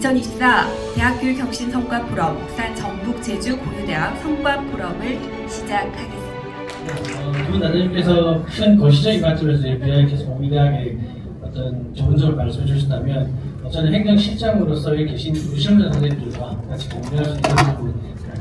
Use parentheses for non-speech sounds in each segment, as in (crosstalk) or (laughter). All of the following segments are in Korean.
2024 대학교육혁신 성과 포럼 부산 전북 제주 고려대학 성과 포럼을 시작하겠습니다. 어, 단장님께서 큰 거시적인 관점에서 BIKS 공미대학의 어떤 좋은 점을 말씀해 주신다면 어, 저는 행정실장으로서 여기 계신 우리 시험자 선생님들과 같이 공유할 수 있는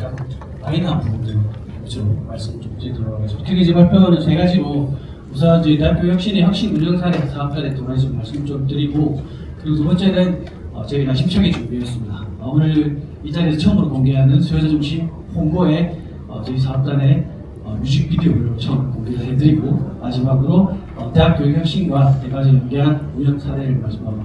약간 마이너한 부분들 좀 말씀 좀 드리도록 하겠습니다. 특히 이제 발표는 세 가지로 우선 저희 대학교 혁신의 혁신 운영 사례 사업자에 동안 좀 말씀 좀 드리고 그리고 두 번째는 어, 저희가 심층에 준비했습니다. 어, 오늘 이 자리에서 처음으로 공개하는 수요자 중심 홍보의 어, 저희 사업단의 어, 뮤직비디오를 처음 공개를 해드리고 마지막으로 어, 대학 교육 혁신과 대가지 연계한 운영 사례를 마지막으로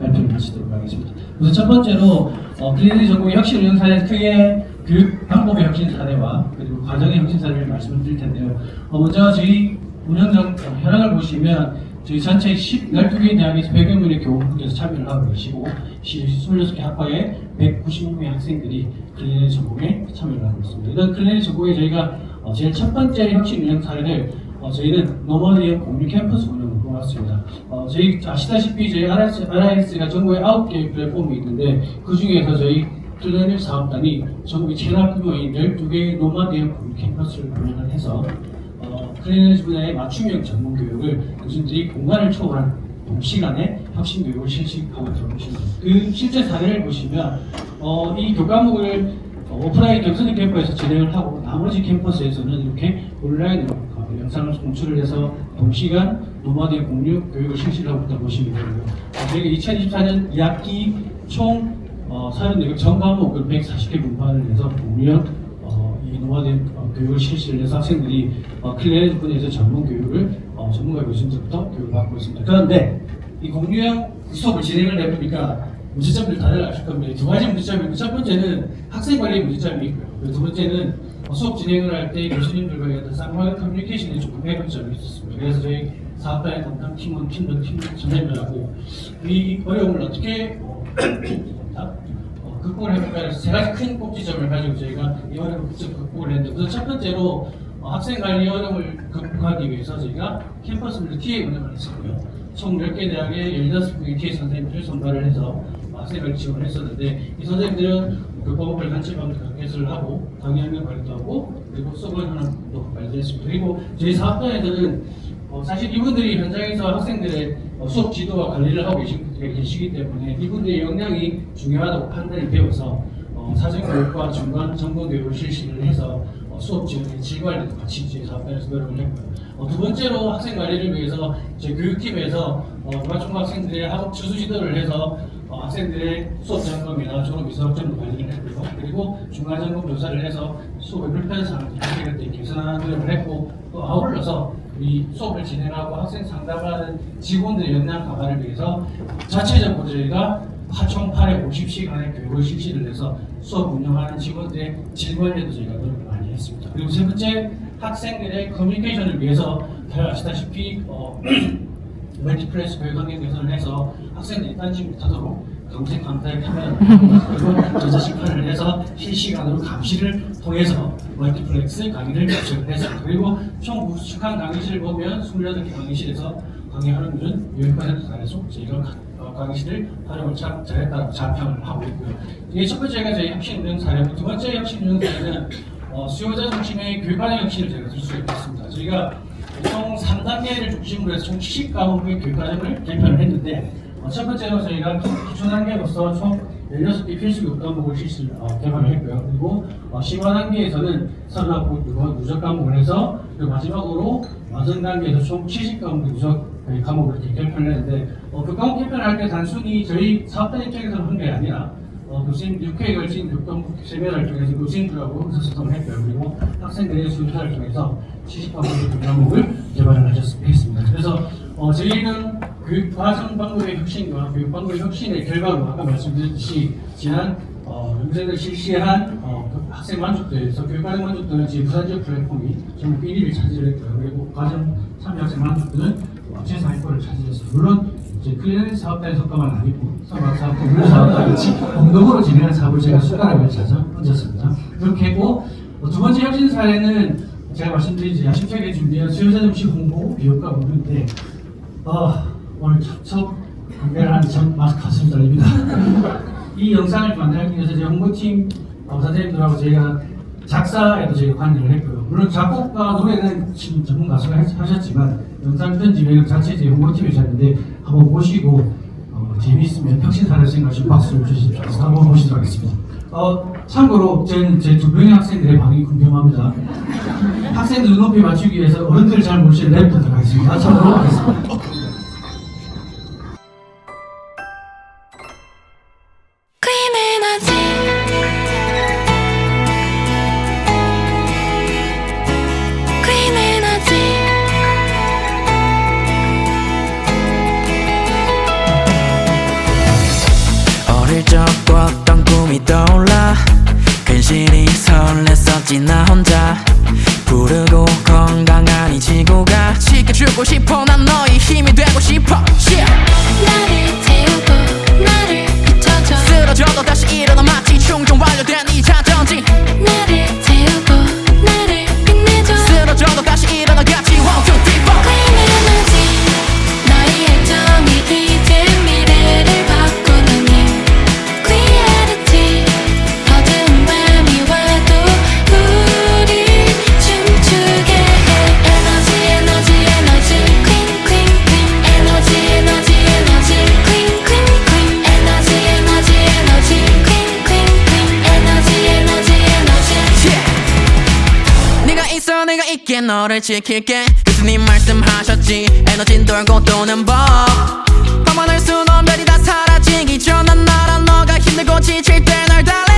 발표를 마치도록 하겠습니다. 우선 첫 번째로 어, 클리닉 전공의 혁신 운영 사례 크게 교육 방법의 혁신 사례와 그리고 과정의 혁신 사례를 말씀을 드릴 텐데요. 어, 먼저 저희 운영장 어, 현황을 보시면 저희 전체 10, 12개 대학에서 100여 명의 교원분께서 참여를 하고 계시고 26개 학과에 196명의 학생들이 클리닉 전공에 참여를 하고 있습니다. 이런 클리닉 전공에 저희가 어, 제일 첫 번째 혁신 운영 사례를 어, 저희는 노멀리언 공유 캠퍼스 운영을 해왔습니다. 어, 저희 아시다시피 저희 RIS, RIS가 전국에 9개의 플랫폼이 있는데 그 중에서 저희 클리닉 사업단이 전국의 최다 규모인 12개의 노멀리언 공유 캠퍼스를 운영을 해서 어, 클리닉 분야의 맞춤형 전문 교육을 교수님들이 공간을 초월한 동시간에 혁신 교육을 실시하고 들어오십니다 그 실제 사례를 보시면 어, 이 교과목을 어, 오프라인 경선인 캠퍼에서 진행을 하고 나머지 캠퍼스에서는 이렇게 온라인으로 어, 영상을 공출을 해서 동시간 노마드의 공유 교육을 실시를 하고 있다고 보시면 되고요. 어, 저희가 2024년 2학기 총 어, 34개 전 과목을 140개 분반을 해서 공유 형 어, 교육을 실시를 해서 학생들이 어, 클리닉 분야에서 전문 교육을 어, 전문가 교수님들부터 교육을 받고 있습니다. 그런데 이 공유형 수업을 진행을 해보니까 문제점들 다들 아실 겁니다. 두 가지 문제점이 있고 첫 번째는 학생 관리 문제점이 있고요. 두 번째는 어, 수업 진행을 할 때 교수님들과의 어떤 쌍방 커뮤니케이션이 조금 해로점이 있었습니다. 그래서 저희 사업단의 담당 팀원, 팀들, 팀 선생님들하고 이 어려움을 어떻게 (clears throat) 극복을 해볼까 해서 세 가지 큰 꼭지점을 가지고 저희가 이 어려움을 직접 극복을 했는데 우선 첫 번째로 어, 학생 관리 어려움을 극복하기 위해서 저희가 캠퍼스별 TA 운영을 했었고요. 총 10개 대학에 16명의 TA 선생님들을 선발을 해서 학생을 지원을 했었는데 이 선생님들은 그 법을 단체방도 개설을 하고 강의하는 관리도 하고 그리고 수업을 하는 것도 마련했습니다. 그리고 저희 사업단에서는 어, 사실 이분들이 현장에서 학생들의 어, 수업 지도와 관리를 하고 계시, 계시기 때문에 이분들의 역량이 중요하다고 판단이 되어서 어, 사전 교육과 중간 점검 교육을 실시를 해서 어, 수업 지원의 질 관리도 같이 저희 사업단에서 노력을 했고요. 어, 두 번째로 학생 관리를 위해서 저희 교육팀에서 어, 중학생들의 학업 주수 지도를 해서 어, 학생들의 수업 점검이나 졸업 이수학 점검 관리를 했고요. 그리고 중간 점검 조사를 해서 수업의 불편 사항을 발생할 때 개선하는 노력을 했고 또 아울러서 이 수업을 진행하고 학생 상담하는 직원들의 역량 강화를 위해서 자체적으로 저희가 총 850시간의 교육을 실시를 해서 수업 운영하는 직원들의 질 관리도 저희가 노력을 많이 했습니다. 그리고 세 번째 학생들의 커뮤니케이션을 위해서 다들 아시다시피 어, (clears throat) 멀티플레이스 교육 환경 개선을 해서 학생들이 딴지 못하도록 검색 강좌를 하면 그리고 전자식판을 해서 실시간으로 감시를 통해서 멀티플렉스 강의를 개설을 해서 그리고 총 구축한 강의실을 보면 28개 강의실에서 강의 활용률은 6% 달해서 저희가 어, 강의실을 활용을 잘, 잘했다고 자평을 하고 있고요. 이게 첫 번째가 저희 혁신 운영 사례고 두 번째 혁신 운영 사례는 어, 수요자 중심의 교육관의 혁신을 저희가 들 수 있겠습니다. 저희가 총 3단계를 중심으로 해서 총 70과목의 교육과정을 개편을 했는데 어, 첫 번째로 저희가 기초 단계로서 총 16개 필수 교과목을 실시 어, 개발을 했고요. 그리고 어, 심화 단계에서는 선학 누적 과목을 해서 그리고 마지막으로 완성 단계에서 총 70과목 누적 그 과목을 이렇게 개편을 했는데 어, 그 과목 개편할 때 단순히 저희 사업단 입장에서는 한게 아니라 어, 교수님 6회에 걸친 교권 세미나를 통해서 교수님들하고 의사소통을 했고요. 그리고 학생들의 수요사를 통해서 70과목의 교과목을 개발을 하셨습니다. 그래서 어, 저희는 교육 과정 방법의 혁신과 교육 방법의 혁신의 결과로 아까 말씀드렸듯이 지난 어, 연세대 실시한 어, 그 학생 만족도에서 교육 과정 만족도는 지금 부산 지역 플랫폼이 전국 1위를 차지했고요. 그리고 과정 참여 학생 만족도는 어, 최상위권을 차지했습니다. 물론 이제 클리닉 사업단의 성과만 아니고 선박 사업과 물류 사업과 같이 공동으로 진행하는 사업을 제가 숟가락을 찾아 얹었습니다. 그렇게 했고 어, 두 번째 혁신 사례는 제가 말씀드린 지 야심차게 준비한 수요자 정시 홍보 비효과 공유인데 어, 오늘 첫, 첫 공개를 하는데 참 떨립니다. (laughs) 이 영상을 만들기 위해서 저희 홍보팀 어, 선생님들하고 저희가 작사에도 저희가 관여를 했고요. 물론 작곡과 노래는 지금 전문 가수가 했- 하셨지만 영상 편집 이런 자체 저희 홍보팀이 하셨는데 한번 보시고 어, 재미있으면 살을 생각하시고 박수를 주십시오. 한번 보시도록 하겠습니다. 어, 참고로 저는 제두 명의 학생들의 반응이 궁금합니다. (laughs) 학생들 눈높이 맞추기 위해서 어른들 잘 모르시는 랩부터 가겠습니다. 참고로 하겠습니다. (laughs) 너를 지킬게. 교수님 말씀하셨지. 에너진 돌고 도는 법. 밤하늘 수놓은 별이 다 사라지기 전 난 나라 너가 힘들고 지칠 때 널 달래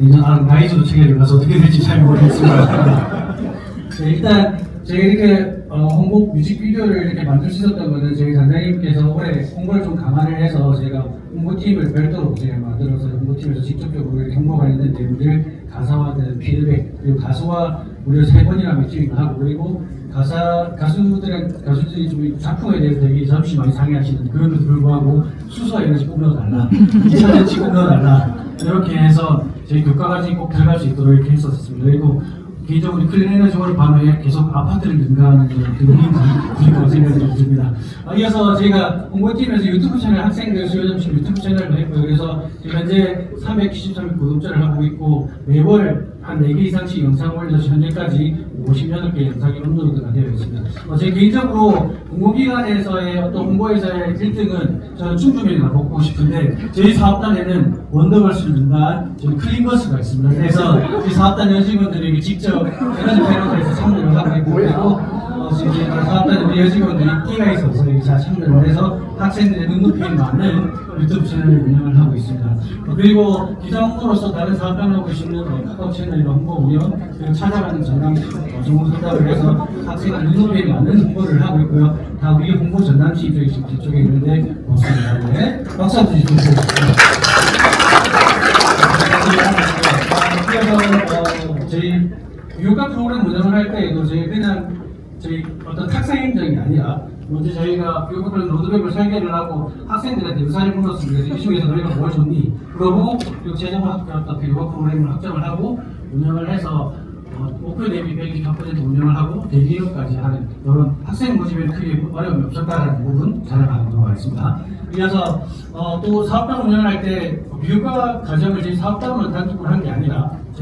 이제 아, 나이도 책에 들어가서 어떻게 될지 잘 모르겠습니다. 네, 일단 저희 이렇게 어, 홍보 뮤직비디오를 이렇게 만들 수 있었던 거는 저희 단장님께서 올해 홍보를 좀 감안을 해서 저희가 홍보팀을 별도로 저희가 만들어서 홍보팀에서 직접적으로 홍보 관련된 내용들 가사와 그 피드백 그리고 가수와 무려 세 번이나 미팅을 하고 그리고 가사 가수들의 가수들이 좀 작품에 대해서 되게 잠시 많이 상의하시는 그럼에도 불구하고 꼭 넣어달라 기사전지 꼭 넣어달라 이렇게 해서 저희 교과까지 꼭 들어갈 수 있도록 이렇게 했었습니다. 그리고 개인적으로 클린 에너지월 밤에 계속 아파트를 능가하는 그런 분위기라고 생각이 좀 듭니다. 아, 이어서 저희가 홍보팀에서 유튜브 채널 학생들 수요점심 유튜브 채널을 했고요. 그래서 현재 393명 구독자를 하고 있고 매월 한 4개 이상씩 영상을 올려서 현재까지 58개 영상이 업로드가 되어 있습니다. 어, 제 개인적으로 공공기관에서의 어떤 홍보에서의 1등은 저는 충주면이나 먹고 싶은데 저희 사업단에는 원더걸스를 능가한 저희 클린버스가 있습니다. 그래서 저희 사업단 연직원들에게 직접 에너지 패널에서 참여를 하고 있고 어, 어, 지금 사업단의 우리 여직원들이 끼가 있어서 여기 잘 참여를 해서 학생들의 눈높이에 맞는 유튜브 채널을 운영을 하고 있습니다. 어, 그리고 기자 홍보로서 다른 사업단하고 계시는 어, 카카오 채널 홍보 운영 찾아가는 전담 어, 정보 소답을 해서 학생의 눈높이에 맞는 홍보를 하고 있고요. 다 우리 홍보 쪽이 지금 뒤쪽에 있는데 없습니다. 네. 박수 한번. 어, 저희 교육과 프로그램 운영을 할 때에도 저희 그냥 저희 어떤 탁상 행정이 아니라 먼저 저희가 프로그램 로드맵을 설계를 하고 학생들한테 의사를 물었습니다. 이 중에서 너희가 뭘 좋니? 그러고 그리고 재정과 학교 교육과 프로그램을 확정을 하고 운영을 해서 어, 목표 대비 124% 운영을 하고 대기업까지 하는 이런 학생 모집에 크게 어려움이 없었다는 부분 잘 강조가 있습니다. 이어서 어, 또 사업장 운영을 할때 교육과 과정을 저희 사업장으로 단축을 한게 아니라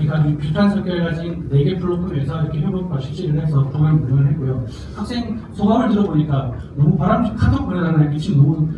저희가 아주 비슷한 성격을 가진 4개 플랫폼에서 이렇게 협업과 실시를 해서 프로그램 운영을 했고요. 학생 소감을 들어보니까 너무 바람 카톡 보내달라는 게 지금 너무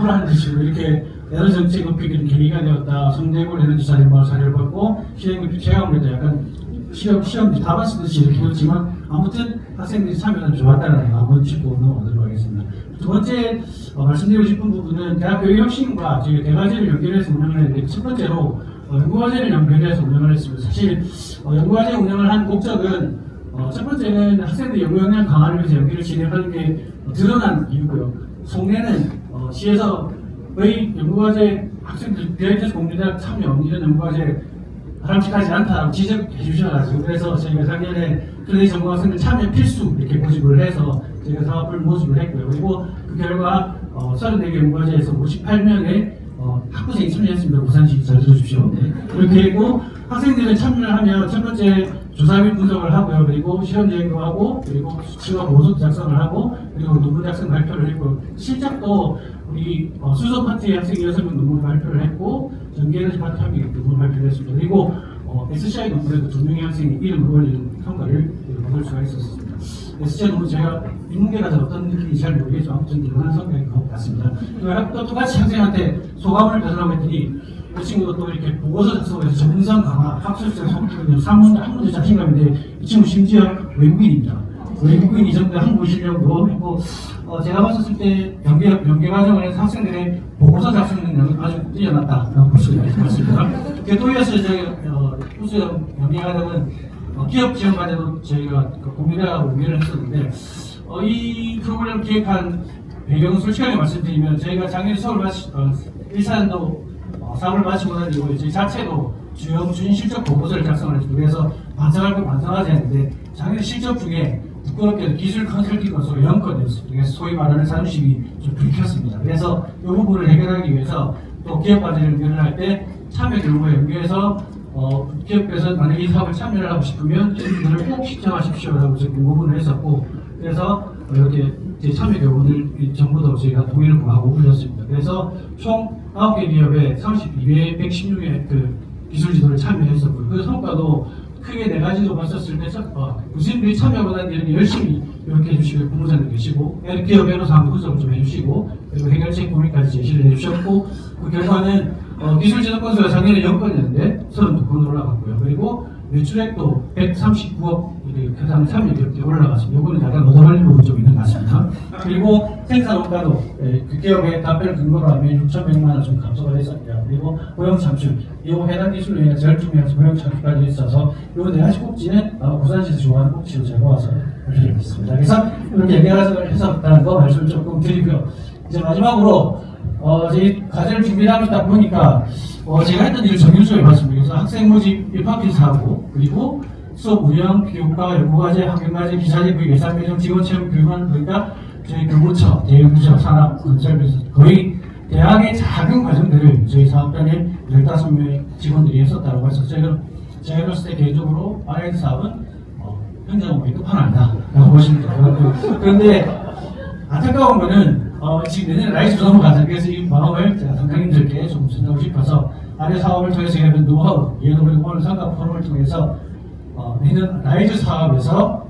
하는 듯이 이렇게 여러 정책 높이기는 계기가 되었다. 성대골 에너지 자립과 자료를 받고 시행을 제가 아무래도 약간 시험 시험 다 봤을 듯이 이렇게 그렇지만 아무튼 학생들이 참여는 좋았다는 거 한번 짚고 넘어가도록 하겠습니다. 두 번째 어, 말씀드리고 싶은 부분은 대학 교육혁신과 저희 네 가지를 연결해서 운영을 했는데 첫 번째로 어, 연구과제를 연결해서 운영을 했습니다. 사실 어, 연구과제 운영을 한 목적은 어, 첫 번째는 학생들 연구 역량 강화를 위해서 연기를 진행하는 게 어, 드러난 이유고요. 속내는 어, 시에서 거의 연구과제 학생들 대학에서 공부대학 참여 이런 연구과제 바람직하지 않다라고 지적해 주셔가지고 그래서 저희가 작년에 클레이 전공학생들 참여 필수 이렇게 모집을 해서 저희가 사업을 모집을 했고요. 그리고 그 결과 어, 34개 연구과제에서 58명의 어, 학부생이 참여했습니다. 부산시 잘 들어주십시오. 네. 했고 학생들은 참여를 하면 첫 번째 조사 및 분석을 하고요. 그리고 실험 진행도 하고 그리고 수치와 보고서 작성을 하고 그리고 논문 작성 발표를 했고 실적도 우리 어, 수석 파트의 학생 6명 논문 발표를 했고 전개에너지 파트 한 명이 논문 발표를 했습니다. 그리고 어, SCI 논문에도 두 명의 학생이 이름을 올리는 성과를 얻을 수가 있었습니다. SCI 논문 제가 인문계가 어떤 느낌인지 잘 모르겠지만 아무튼 대단한 성과인 것 같습니다. 또 똑같이 학생한테 소감을 전하고 했더니 이 친구도 또 이렇게 보고서 작성해서 전문성 강화, 학술적 성격은 3문, 한 문제 자신감인데 이 친구 심지어 외국인입니다. 외국인 이 정도 한국 실력으로 했고 어, 제가 봤었을 때 연계, 연계 과정을 해서 학생들의 보고서 작성 능력이 아주 뛰어났다라고 볼 수가 있습니다. 그또 이어서 저희 어, 우수 연계 과정은 어, 기업 지원 과제도 저희가 그 고민하고 연계를 했었는데 어, 이 프로그램을 기획한 배경은 솔직하게 말씀드리면 저희가 작년에 서울 마치, 어, 일산도 어, 사업을 마치고 난 이후에 저희 자체도 주요 준 실적 보고서를 작성을 했습니다. 그래서 반성할 거 반성하지 않는데 작년 실적 중에 부끄럽게도 기술 컨설팅 건수가 0건이었습니다. 그래서 소위 말하는 자존심이 좀 불켰습니다. 그래서 이 부분을 해결하기 위해서 또 기업 과제를 연결을 할때 참여 결과 연계해서 어, 기업에서 만약에 이 사업을 참여를 하고 싶으면 이분들을 꼭 신청하십시오라고 지금 부분을 했었고 그래서 어, 이렇게 제 참여 교훈을 전부도 저희가 동의를 구하고 올렸습니다. 그래서 총 9개 기업에 32회 116회 그 기술 지도를 참여했었고요. 그 성과도 크게 네 가지로 봤었을 때 어, 참여하고 난 이렇게 열심히 이렇게 해주시고 공모자들 계시고 기업 변호사하고 분석을 좀 해주시고 그리고 해결책 고민까지 제시를 해주셨고 그 결과는 어, 기술 지도 건수가 작년에 0건이었는데 32건 올라갔고요. 그리고 매출액도 139억 가장 참여 기업들이 올라갔습니다. 이거는 약간 얻어걸린 부분이 좀 있는 것 같습니다. 그리고 생산 원가도 예, 그 기업의 답변을 근거로 하면 6,100만 원 좀 감소가 됐습니다. 그리고 고용 창출, 이 해당 기술로 인해 절충해서 고용 창출까지 있어서 이네 가지 꼭지는 어, 부산시에서 좋아하는 꼭지로 제가 모아서 올려드리겠습니다. 그래서 이렇게 연계과정을 해석했다는 거 말씀을 조금 드리고요. 이제 마지막으로 어, 저희 과제를 준비를 하고 있다 보니까 어, 제가 했던 일을 정규적으로 해봤습니다. 그래서 학생 모집 입학기사 하고 그리고 수업 운영, 교육과 연구과제, 학교과제, 기사제, 그 예산 배정, 직원 체험 교육은 그러니까 저희 교부처, 대형부처, 산업, 건설에서 거의 대학의 작은 과정들을 저희 사업단에 15명의 직원들이 했었다고 해서 제가 제가 봤을 때 개인적으로 RS 사업은 어, 현장 업무의 끝판왕이다 라고 보시면 돼요. 그런데 안타까운 거는 어, 지금 내년에 라이즈 가자. 그래서 이 마음을 제가 선생님들께 좀 전하고 싶어서 아래 사업을 통해서 해본 노하우, 예도 그리고 오늘 상가 포럼을 통해서 어, 내년 라이즈 사업에서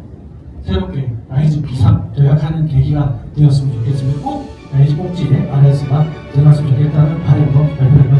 새롭게 라이즈 비상 도약하는 계기가 되었으면 좋겠습니다. 꼭 라이즈 꼭지에 RS가 들어갔으면 좋겠다는 바람으로 발표를